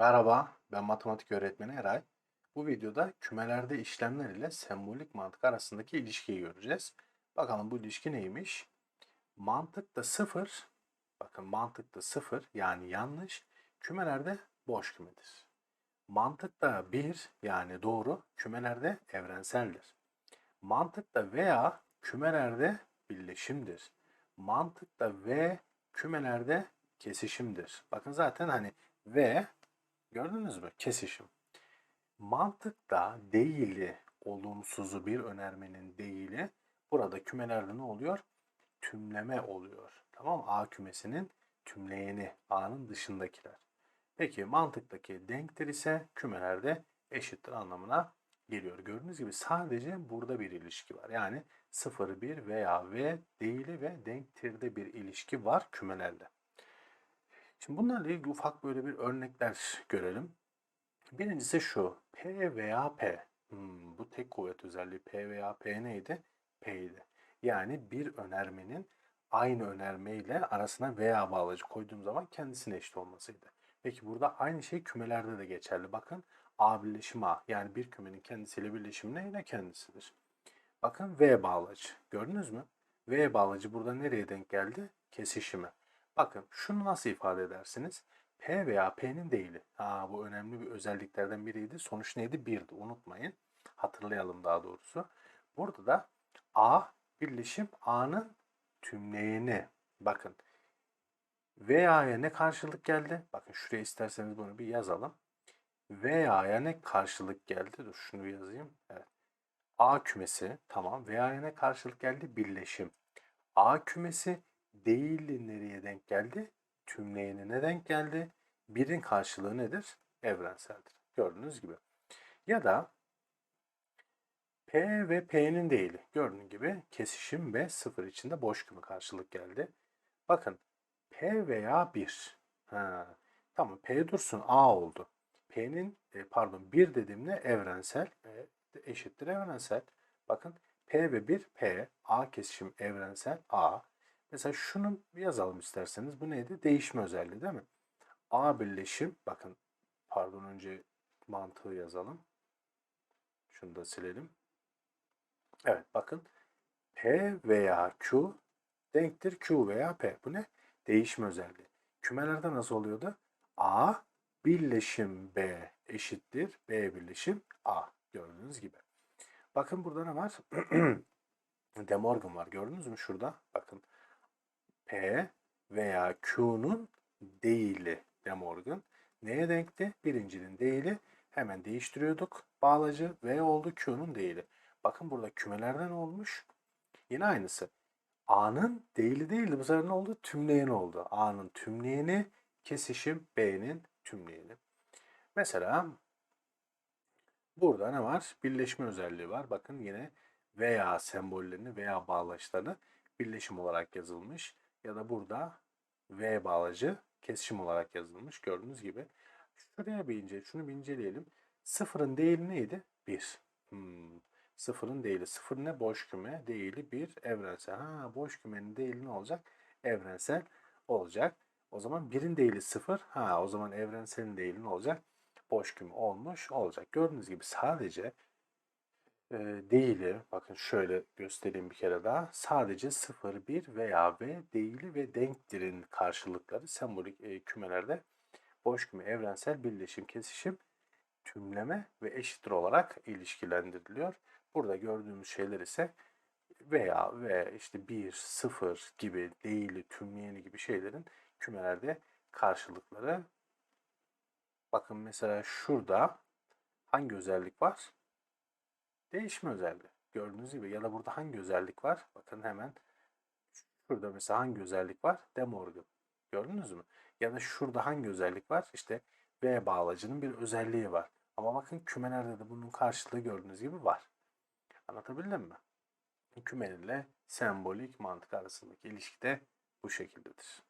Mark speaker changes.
Speaker 1: Merhaba, ben matematik öğretmeni Eray. Bu videoda kümelerde işlemler ile sembolik mantık arasındaki ilişkiyi göreceğiz. Bakalım bu ilişki neymiş? Mantıkta sıfır, bakın mantıkta sıfır yani yanlış, kümelerde boş kümedir. Mantıkta bir yani doğru, kümelerde evrenseldir. Mantıkta veya kümelerde birleşimdir. Mantıkta ve kümelerde kesişimdir. Bakın zaten hani ve Gördünüz mü? Kesişim. Mantıkta değili, olumsuzu bir önermenin değili burada kümelerde ne oluyor? Tümleme oluyor. Tamam? A kümesinin tümleyeni, A'nın dışındakiler. Peki mantıktaki denktir ise kümelerde eşittir anlamına geliyor. Gördüğünüz gibi sadece burada bir ilişki var. Yani 0, 1 veya V değili ve denktirde bir ilişki var kümelerde. Şimdi bunlarla ilgili ufak böyle bir örnekler görelim. Birincisi şu. P veya P. Hmm, bu tek kuvvet özelliği P veya P neydi? P'ydi. Yani bir önermenin aynı önerme ile arasına veya bağlacı koyduğum zaman kendisine eşit olmasıydı. Peki burada aynı şey kümelerde de geçerli. Bakın A birleşim A. Yani bir kümenin kendisiyle birleşimi ne? Yine kendisidir. Bakın V bağlacı. Gördünüz mü? V bağlacı burada nereye denk geldi? Kesişime. Bakın şunu nasıl ifade edersiniz? P veya P'nin değili. Ha, bu önemli bir özelliklerden biriydi. Sonuç neydi? Birdi. Unutmayın. Hatırlayalım daha doğrusu. Burada da A birleşim A'nın tümleyeni. Bakın. VA'ya ne karşılık geldi? Bakın şuraya isterseniz bunu bir yazalım. VA'ya ne karşılık geldi? Dur şunu bir yazayım. Evet. A kümesi tamam. VA'ya ne karşılık geldi? Birleşim. A kümesi değilli nereye denk geldi? Tümleyenine denk geldi. Birin karşılığı nedir? Evrenseldir. Gördüğünüz gibi. Ya da P ve P'nin değili. Gördüğünüz gibi kesişim ve sıfır içinde boş küme karşılık geldi. Bakın P veya 1. Ha, tamam P dursun A oldu. P'nin e, pardon 1 dediğimde evrensel e, eşittir evrensel. Bakın P ve 1 P A kesişim evrensel A Mesela şunu yazalım isterseniz. Bu neydi? Değişme özelliği değil mi? A birleşim. Bakın pardon önce mantığı yazalım. Şunu da silelim. Evet bakın. P veya Q denktir Q veya P. Bu ne? Değişme özelliği. Kümelerde nasıl oluyordu? A birleşim B eşittir B birleşim A. Gördüğünüz gibi. Bakın burada ne var? De Morgan var. Gördünüz mü şurada? Bakın P veya Q'nun değili De Morgan. Neye denkti? Birincinin değili. Hemen değiştiriyorduk. Bağlacı V oldu Q'nun değili. Bakın burada kümelerden olmuş? Yine aynısı. A'nın değili değildi. Bu sefer ne oldu? Tümleyeni oldu. A'nın tümleyeni kesişim B'nin tümleyeni. Mesela burada ne var? Birleşme özelliği var. Bakın yine veya sembollerini veya bağlaçlarını birleşim olarak yazılmış ya da burada V bağlacı kesişim olarak yazılmış. Gördüğünüz gibi. Şuraya bir ince, şunu bir inceleyelim. Sıfırın değili neydi? 1. Hmm. Sıfırın değili. Sıfır ne? Boş küme. Değili 1. Evrensel. Ha, boş kümenin değili ne olacak? Evrensel olacak. O zaman birin değili sıfır. Ha, o zaman evrenselin değili ne olacak? Boş küme olmuş olacak. Gördüğünüz gibi sadece değili, bakın şöyle göstereyim bir kere daha. Sadece 0, 1 veya v değili ve denktirin karşılıkları sembolik e, kümelerde boş küme, evrensel, birleşim, kesişim, tümleme ve eşittir olarak ilişkilendiriliyor. Burada gördüğümüz şeyler ise veya ve işte 1, 0 gibi değili, tümleyeni gibi şeylerin kümelerde karşılıkları. Bakın mesela şurada hangi özellik var? Değişme özelliği. Gördüğünüz gibi ya da burada hangi özellik var? Bakın hemen şurada mesela hangi özellik var? De Morgan. Gördünüz mü? Ya da şurada hangi özellik var? İşte V bağlacının bir özelliği var. Ama bakın kümelerde de bunun karşılığı gördüğünüz gibi var. Anlatabildim mi? Kümelerle sembolik mantık arasındaki ilişki de bu şekildedir.